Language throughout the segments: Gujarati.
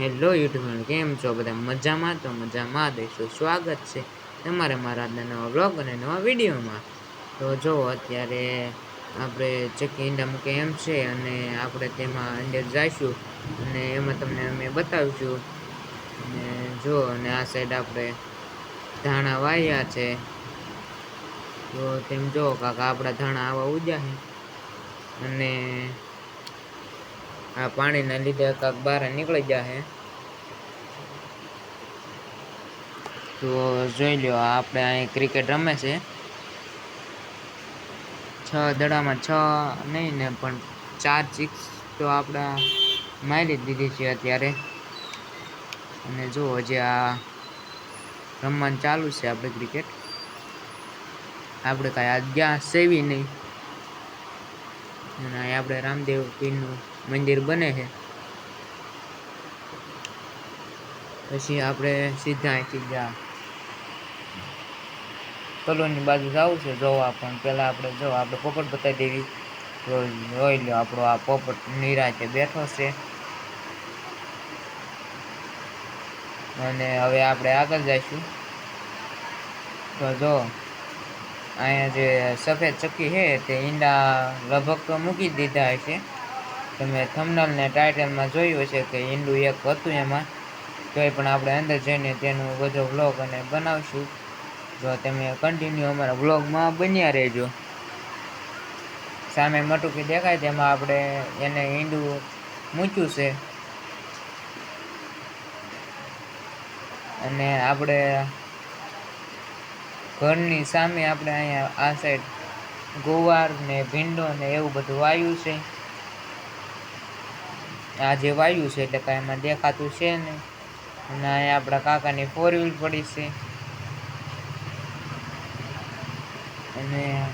હેલો યુટ્યુબ કેમ છો? બધા મજામાં? તો મજામાં દઈશું. સ્વાગત છે તમારે મારા નવા બ્લોગ અને નવા વિડીયોમાં. તો જો, અત્યારે આપણે ચક્કી ઈંડા મૂકે એમ છે અને આપણે તેમાં અંદર જઈશું અને એમાં તમને અમે બતાવીશું. અને જો, અને આ સાઈડ આપણે ધાણા વાયા છે. તો તેમ જો કાકા, આપણા ધાણા આવા ઉજ્યા છે. અને આ પાણીના લીધે કાંક બહાર નીકળી જશે તો જોઈ લો આપણે અહીં ક્રિકેટ રમે છે. છ દડામાં છ નહીં ને પણ ચાર સિક્સ તો આપણા મારી દીધી છે અત્યારે. અને જો હજી આ રમવાનું ચાલુ છે આપણે ક્રિકેટ આપણે કાંઈ આ ગયા સેવી નહીં. અને આપણે રામદેવ પીરનું મંદિર બને છે. પછી આપણે સીધા અહીંથી જા કલોની બાજુ જવું છે, જોવા પણ. પહેલાં આપણે જો આપણે પોપટ બતાવી દેવી. તો જોઈ લો આપણો આ પોપટ નિરાતે બેઠો છે. અને હવે આપણે આગળ જઈશું. તો જો, અહીંયા જે સફેદ ચક્કી છે, તે ઈંડા લગભગ તો મૂકી દીધા છે તમે થમનલ ને ટાઇટલમાં જોયું હશે કે ઈંડું એક હતું એમાં. તોય પણ આપણે અંદર જઈને તેનું બધો વ્લોગ અને બનાવશું. જો તમે કન્ટિન્યુ અમારા વ્લોગમાં બન્યા રહેજો. સામે મટુકી દેખાય તેમાં આપણે એને ઈંડું મૂચ્યું છે. અને આપણે ઘરની સામે આપણે અહીંયા આ સાઈડ ગુવાર ને ભીંડો ને એવું બધું વાયું છે. આ જે વાયુ છે એટલે કાંઈ એમાં દેખાતું છે નહીં. અને અહીંયા આપણા કાકાની ફોર વ્હીલ પડી છે. અને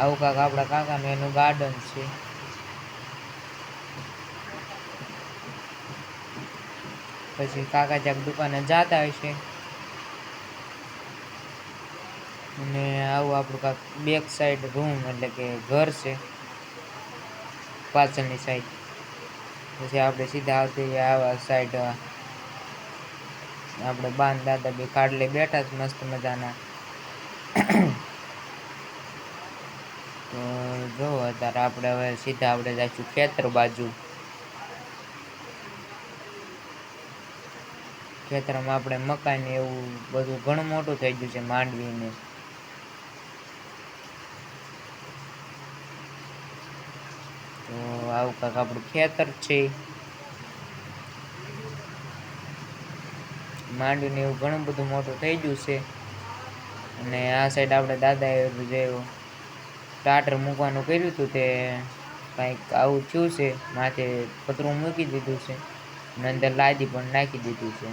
આવું કાંક આપણા કાકાનું એનું ગાર્ડન છે. પછી કાકા જ્યાંક દુકાને જતા હોય છે. અને આવું આપણું કાંક બેક સાઈડ રૂમ એટલે કે ઘર છે. પાછળની સાઈડ પછી આપણે સીધા આવતી આવા સાઈડ આપણે બાંધ દાદા બી ખાડલે બેઠા છે મસ્ત મજાના. તો જો અત્યારે આપણે હવે સીધા આપણે જઈશું ખેતર બાજુ. ખેતરમાં આપણે મકાઈ ને એવું બધું ઘણું મોટું થઈ ગયું છે માંડવી ને તો આવું કાંક આપણું ખેતર છે. માંડવીને એવું ઘણું બધું મોટું થઈ ગયું છે. અને આ સાઈડ આપણે દાદાએ જે ટાટર મૂકવાનું કર્યું હતું તે કંઈક આવું થયું છે. માથે પતરું મૂકી દીધું છે અને અંદર લાદી પણ નાખી દીધું છે.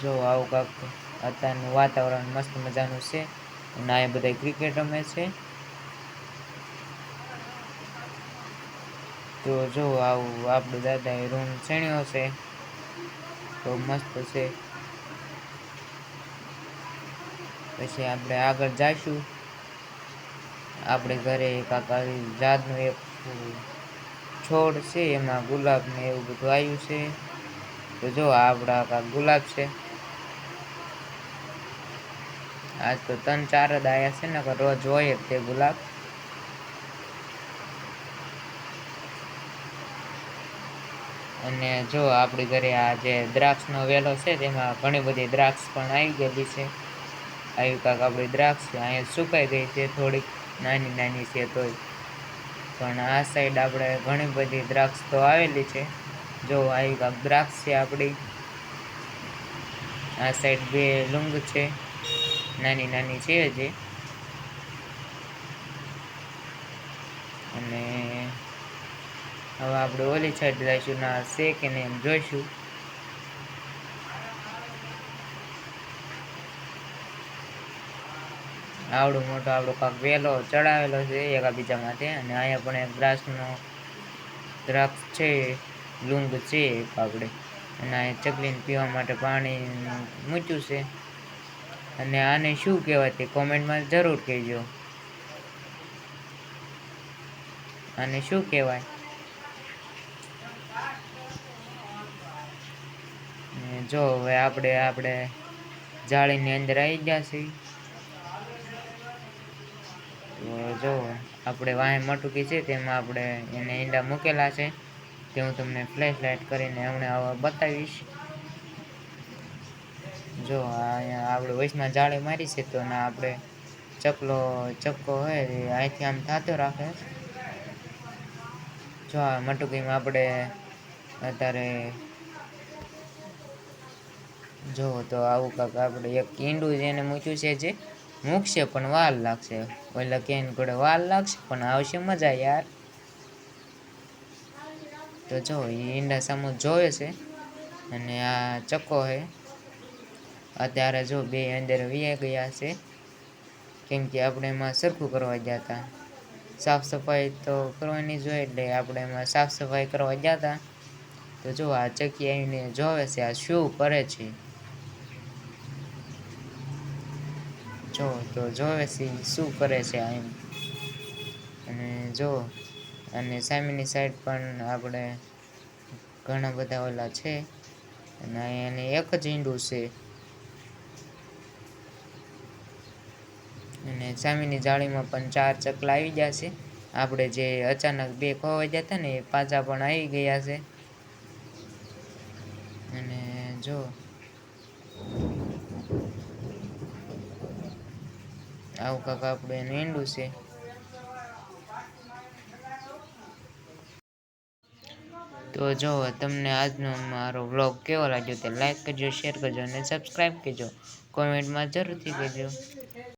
જો આવું કાંક અત્યારનું વાતાવરણ મસ્ત મજાનું છે. અને આ બધા ક્રિકેટ રમે છે. તો જો આવું આપણું દાદાએ રૂમ છેણ્યો છે, તો મસ્ત છે. પછી આપણે આગળ જઈશું. આપણે ઘરે કાકા જાતનું એક છોડ છે, એમાં ગુલાબ ને એવું બધું આવ્યું છે. તો જો આપણા ગુલાબ છે. આજ તો ત્રણ ચાર જ આવ્યા છે ને રોજ હોય તે ગુલાબ. અને જો આપણી ઘરે આ જે દ્રાક્ષનો વેલો છે, તેમાં ઘણી બધી દ્રાક્ષ પણ આવી ગયેલી છે. આવી કાંક આપણી દ્રાક્ષ છે, અહીંયા સુકાઈ ગઈ છે થોડીક, નાની નાની છે તોય. પણ આ સાઈડ આપણે ઘણી બધી દ્રાક્ષ તો આવેલી છે. જો આવી કાંક દ્રાક્ષ છે આપણી. આ સાઈડ બે લુંગ છે. નાની નાની છે હજી અને હવે આપણે ઓલી સાઈડ જઈશું, ના છે કે નહીં એમ જોઈશું. આવડો મોટો આવડો કાંક વેલો ચડાવેલો છે એકાબીજા માટે, અને અહીંયા પણ એક દ્રાક્ષનો દ્રાક્ષ છે, લુંગ છે આપણે. અને અહીંયા ચકલીને પીવા માટે પાણી મૂક્યું છે. અને આને શું કહેવાય તે કોમેન્ટમાં જરૂર કહેજો. આને શું કહેવાય? જો હવે આપણે આપણે જાળીની અંદર આવી ગયા છીએ. જો આપણે વાહે મટુકી છે તેમાં આપણે એને ઈંડા મૂકેલા છે તે હું તમને ફ્લેશ લાઇટ કરીને હમણાં આવા બતાવીશ. જો અહીંયા આપણે વૈષ્ણવ જાળે મારી છે તો ના આપણે ચકલો, ચક્કો હોય અહીંથી આમ થતો રાખે. જો, આ મટુકીમાં આપણે અત્યારે જો, તો આવું કાંક આપણે એક ઈંડું જેને મૂક્યું છે જે મૂકશે પણ વાલ લાગશે. ઓલા કેન કોડે વાલ લાગશે પણ આવશે મજા યાર. તો જો એ ઈંડા સામુ જોવે છે અને આ ચક્કો છે. અત્યારે જો બે અંદર વીયા ગયા છે, કેમ કે આપણે એમાં સરખું કરવા ગયા હતા. સાફ સફાઈ તો કરવાની જોઈએ એટલે આપણે એમાં સાફ સફાઈ કરવા ગયા હતા. તો જો આ ચકી આવીને જોવે છે, આ શું કરે છે? જો, તો જોવે છે શું કરે છે આ એમ. અને જો, અને સામેની સાઈડ પણ આપણે ઘણા બધા ઓલા છે. અને અહીંયા એક જ ઈંડું છે. અને સામેની જાળીમાં પણ ચાર ચકલા આવી ગયા છે. આપણે જે અચાનક બે ખોવાઈ ગયા હતા ને એ પાછા પણ આવી ગયા છે. અને જો. આવું કાંક આપણે એનું ઈંડું છે. તો જો, તમને આજનો મારો વ્લોગ કેવો લાગ્યો તે લાઈક કરજો, શેર કરજો અને સબસ્ક્રાઈબ કરજો. કોમેન્ટમાં જરૂરથી કહેજો.